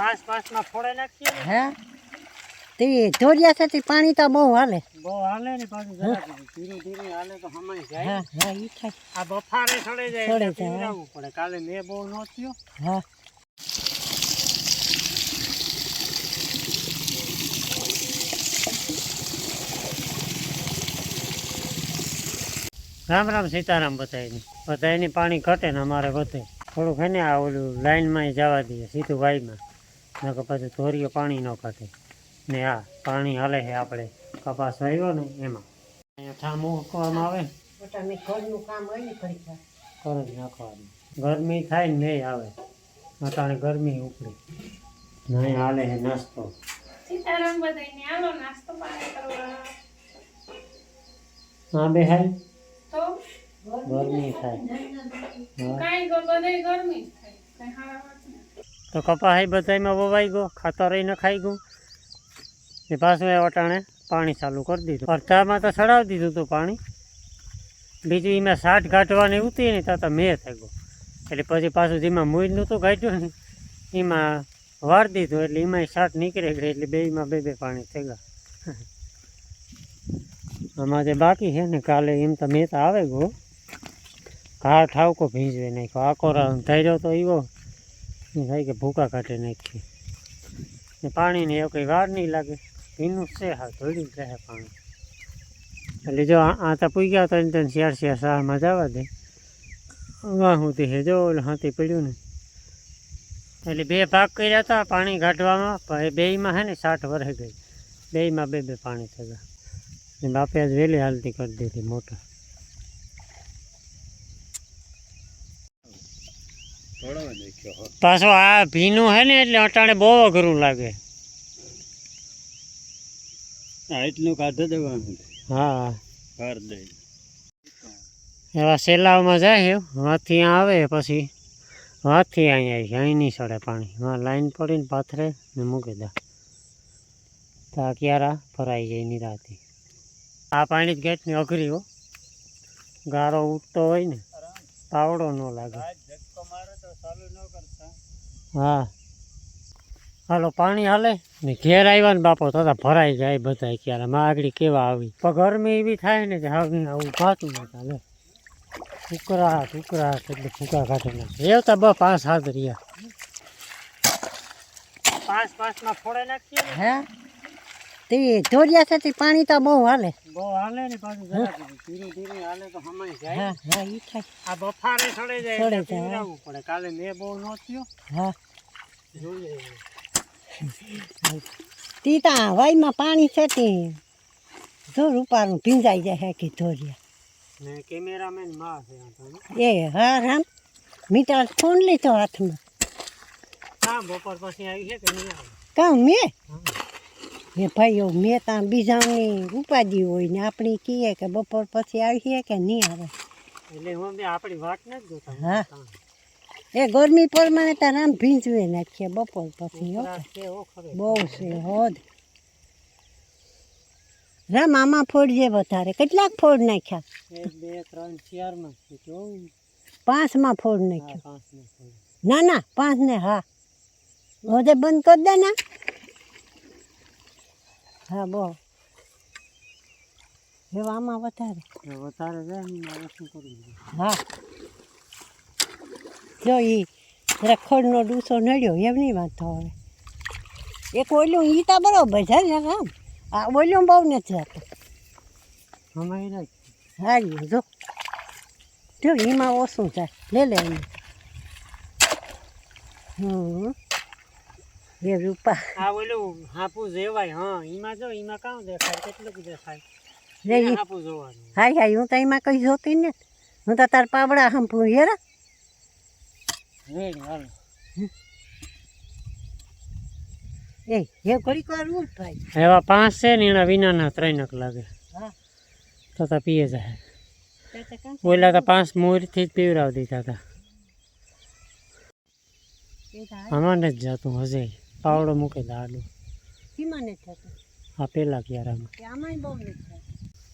પાંચ પાંચમાં ફોડે નાખીએ ને. હા? તે ધોરિયા સાથે પાણી તો બહુ હાલે. બહુ હાલે ને પાછું જરાક ધીરે ધીરે હાલે તો સમય જાય. હા હા ઈ થાય. આ બફારે સડે જાય સડે એટલે જાય, પીવડાવવું પડે. કાલે મેં બહુ નો થયો. હા. રામ રામ સીતારામ બધાયની. બધાયની પાણી ઘટે ને અમારે વધે. થોડુંક હે ને આ ઓલું લાઈનમાં જવા દઈએ સીધું વાયમાં. નકર પછી ધોરીએ પાણી ન ખાતે ને આ પાણી હાલે છે આપણે. કપાસ વાવ્યો ને એમાં. અહીંયા ઠામ મૂકવામાં આવે. ને મોટા મેં ઘરનું કામ હોય ને પરીક્ષા જ નાખવાનું. ગરમી થાય ને આવે. અટાણે ગરમી ઉપડી. નહીં હાલે છે નાસ્તો. સીતારામ બધાયને આલો નાસ્તો પાણી કરવા હા બે હાલ તો? ગરમી થાય. કાંઈ ગરમી થાય. કાંઈ હારા વાત નથી. તો કપા હઈ બધામાં વવાઈ ગયો ખાતર ન ખાઈ ગયું. ને પાછું એ વટાણે પાણી ચાલુ કરી દીધું. અડધામાં તો ચડાવી દીધું હતું પાણી. બીજું એમાં સાઠ ગાંઠવાની ઉતી ને ત્યાં તો મેં થઈ ગયો. એટલે પછી પાછું જેમાં મૂળ નહોતું ગાંઠ્યું ને, એમાં વાર દીધું એટલે એમાં સાઠ નીકળી ગઈ એટલે બેમાં બે બે પાણી થઈ ગયા. આમાં જે બાકી છે ને, કાલે એમ તો મેં તો આવે ગયો. ઘા ઠાવકો ભીંજવે નાખ્યો. આકોરા ધૈર્યો તો એવો એ થાય કે ભૂકા કાઢી નાખીએ. ને પાણીની એવું કંઈ વાર નહીં લાગે. ભીનું છે હા ધોળી જ રહે પાણી. એટલે જો આ તો પૂઈ ગયા તો એને શિયાળ શિયાળ શાહમાં જવા દે. વાહ સુધી હે જો હાથી પડ્યું ને. એટલે બે ભાગ કર્યા હતા પાણી કાઢવામાં બેયમાં હે ને સાઠ વરસ ગઈ. બેયમાં બે બે પાણી થયા. ને બાપે આજ વહેલી હાલતી કરી દીધી મોટર. પાછો આ ભીનું હે ને એટલે અટાણે બહુ અઘરું લાગે. એટલું કાઢી દેવાનું. હા. દે. એવા સેલાવમાં જાય હાથી આવે પછી હાથી અહીંયા આવી અહીં નહીં સડે પાણી. હા લાઈન પડીને પાથરે ને મૂકી દે. તો આ ક્યારા ફરાઈ જાય નિરાતી આ પાણી જ ગેટની અઘરી હો. ગારો ઉઠતો હોય ને પાવડો ન લાગે. હા. હાલો પાણી હાલે? ને ઘેર આવ્યા ને બાપો તો ભરાઈ જાય બધા ક્યારે. માગડી કેવા આવી? પણ ગરમી એવી થાય ને કે હવે આવું ભાતું ન ચાલે. ઉકરાટ ઉકરાટ એટલે ફૂકા કાઢે નાખે એ તો બસ પાંચ હાથ રહ્યા. પાંચ પાંચમાં ફોડે નાખીએ હા? તે ધોરિયા છે તે પાણી તો બહુ હાલે. બહુ હાલે ને પાછું ધીરે ધીરે હાલે તો સમય જાય. હા હા ઈ થાય. આ બફારે સડે જાય સડે જાય. પડે. કાલે મેં બહુ ન થયો. હા. જોઈએ. તે તો હવાઈમાં પાણી છે તે જો રૂપારું ભીંજાઈ જાય કે ધોરિયા ને કેમેરામેનમાં છે એ હા રામ મીટર ફોન લીધો હાથમાં. કામ બપોર પછી આવી છે કે નહીં આવે? કાં મેં. એ ભાઈઓ મેં ત્યાં બીજાની ઉપાધી હોય ને આપણી કહીએ કે બપોર પછી આવીએ કે નહીં આવે. એટલે હું બી આપણી વાત નથી જોતા. હા. એ ગરમી પ્રમાણે તાર આમ ભીંજવી નાખીએ બપોર પછી. બહુ છે હોદ રામ આમાં ફોડજે વધારે. કેટલાક ફોડ નાખ્યા? બે ત્રણ ચારમાં છે કેવું પાંચમાં ફોડ નાખ્યો. ને. ના પાંચ ને હા. હોદે બંધ કરી દે ના. હા બહુ હવે આમાં વધારે. વધારે જાય? હા. જો એ રખડનો ડૂસો નડ્યો એમની વાત વાંધો હવે એક ઓલું ઈ તો બરોબર છે ને આમ. આ ઓલું બહુ નથી જતું હમણાં હા હારી જો. જો એમાં ઓછું થાય. લે લે. હમ. બે રૂપા. આ ઓલું હાપુ જેવાય હા એમાં જો એમાં કાં દેખાય કેટલું દેખાય? હાપુ જોવાનું. હાય હાય હું તો એમાં કઈ જોતી ને. હું તો તાર પાવડા હંપું હેરા એ હે ઘડીક વાર હું ભાઈ. એવા પાંચ છે ને એના વિનાના ત્રણક લાગે. હા. તો તા પીએ જાય. ઓલા તો પાંચ મોરથી જ પીવરાવ દીધા હતા તો જ જતું હશે. પાવડો મૂકે આડું શીમાં થતું. આ પેલા ક્યારામાં. આમાંય બહુ નથી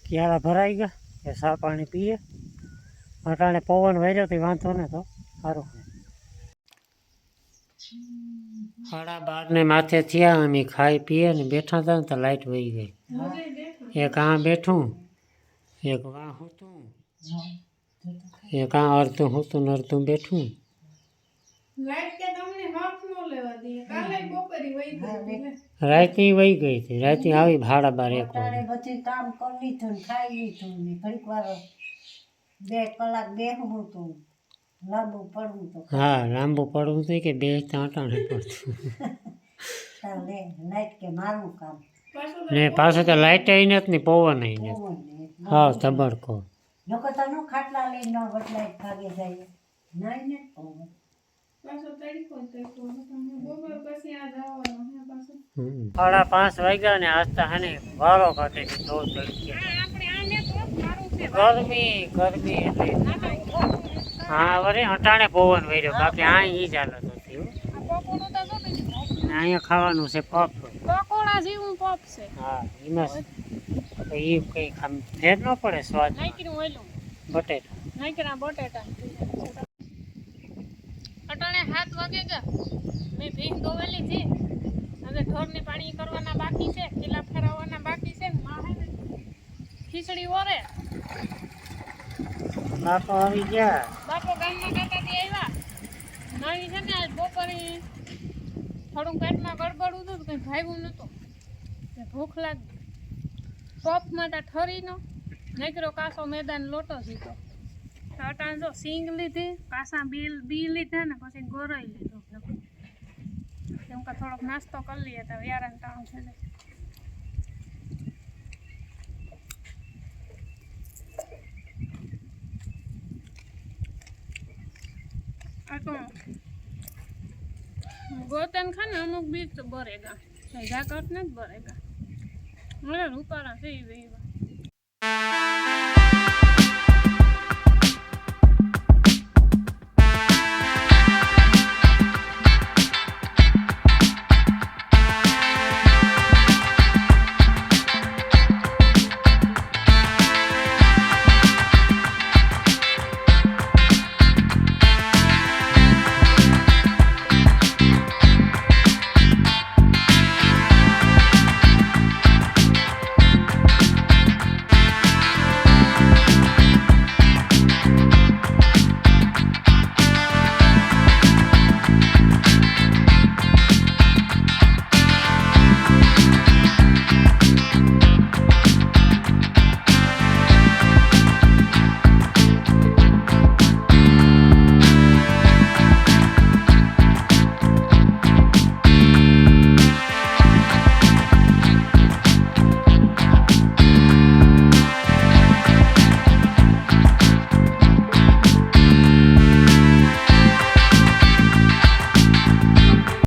ક્યારા ભરાઈ ગયા એ સા પાણી પીએ. અટાણે પવન વહેજો તો વાંધો ને તો સારું સાડા બાર ને માથે થયા અમે ખાઈ પીએ ને બેઠા હતા ને તો લાઈટ વહી ગઈ. એક આ બેઠું એક વાં હતું એક આ અડધું હતું ને અડધું બેઠું લાઈટ કે તમને હાફ બપોરે વહી ગઈ હતી રાતની આવી ભાડા બાર એક બધું કામ કરી લીધું ને ખાઈ લીધું ને ઘડીક વાર બે કલાક બેહવું તું લાંબુ પડવું તો. હા લાંબુ પડવું હતું કે બે તાંટાણે પડતું. ચાલે લાઈટ કે મારું કામ. ને પાછું તો લાઈટ આવી નથી ને પવન આવી નથી હા તબડકો લોકો તો ખાટલા લઈને ન બદલાય ભાગે જાય. નહીં ને પવન. સાડા પાંચ વાગ્યા ને આજ તો હને વારો ખાતે ગરમી ગરમી એટલે. હા વરે હટાણે પવન વર્યો બાકી આ ઈ ચાલો તો જો અહીંયા ખાવાનું છે પપ પકોડા જેવું પોપ છે. હા એમાં તો ઈ કઈ ખામ ફેર ન પડે સ્વાદ બટેટા. બટેટા. અટાણે વાગે ગયા મેં ભીંગ દોવેલી છે. હવે ઢોરને પાણી કરવાના બાકી છે કિલ્લા ફેરવવાના બાકી છે ને ખીચડી ઓરે. બાપો આવી ગયા. બાપો ગામમાં કાકાથી આવ્યા. નવી છે ને આજ બપોરે થોડું પેટમાં ગડબડ હતું કંઈ ભાગ્યું નહોતું. ને ભૂખ લાગી. પફમાં તા ઠરીનો નીકળ્યો કાસો મેદાન લોટો સીધો અટાણ જો સિંગ લીધી કાસા બી બી લીધા ને પછી ગોરાઈ લીધો. એમ કે થોડોક નાસ્તો કરી લઈએ તો વ્યારાને ટાણું છે ગોતન ખાને અમુક બીજ તો બરેગા. ને જ બરેગા. મને રૂપારા એ વેવા